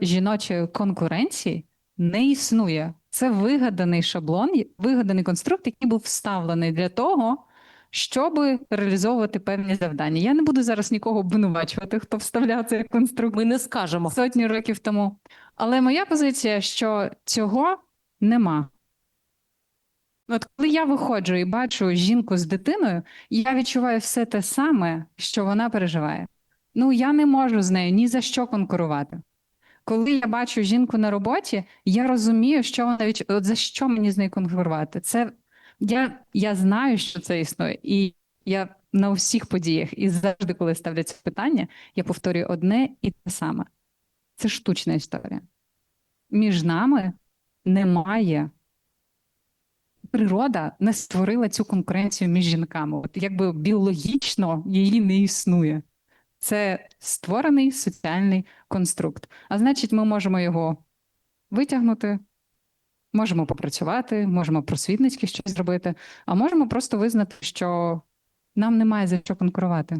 жіночої конкуренції не існує. Це вигаданий шаблон, вигаданий конструкт, який був вставлений для того, щоб реалізовувати певні завдання. Я не буду зараз нікого обвинувачувати, хто вставляв цей конструкт Ми не скажемо. сотні років тому. Але моя позиція, що цього нема. От коли я виходжу і бачу жінку з дитиною, я відчуваю все те саме, що вона переживає. Ну, я не можу з нею ні за що конкурувати. Коли я бачу жінку на роботі, я розумію, що вона відч... От за що мені з нею конкурувати. Це я, я знаю, що це існує, і я на всіх подіях, і завжди, коли ставлять це питання, я повторюю одне і те саме. Це штучна історія. Між нами немає. Природа не створила цю конкуренцію між жінками. От якби біологічно її не існує. Це створений соціальний конструкт. А значить, ми можемо його витягнути, можемо попрацювати, можемо просвітницьки щось зробити, а можемо просто визнати, що нам немає за що конкурувати.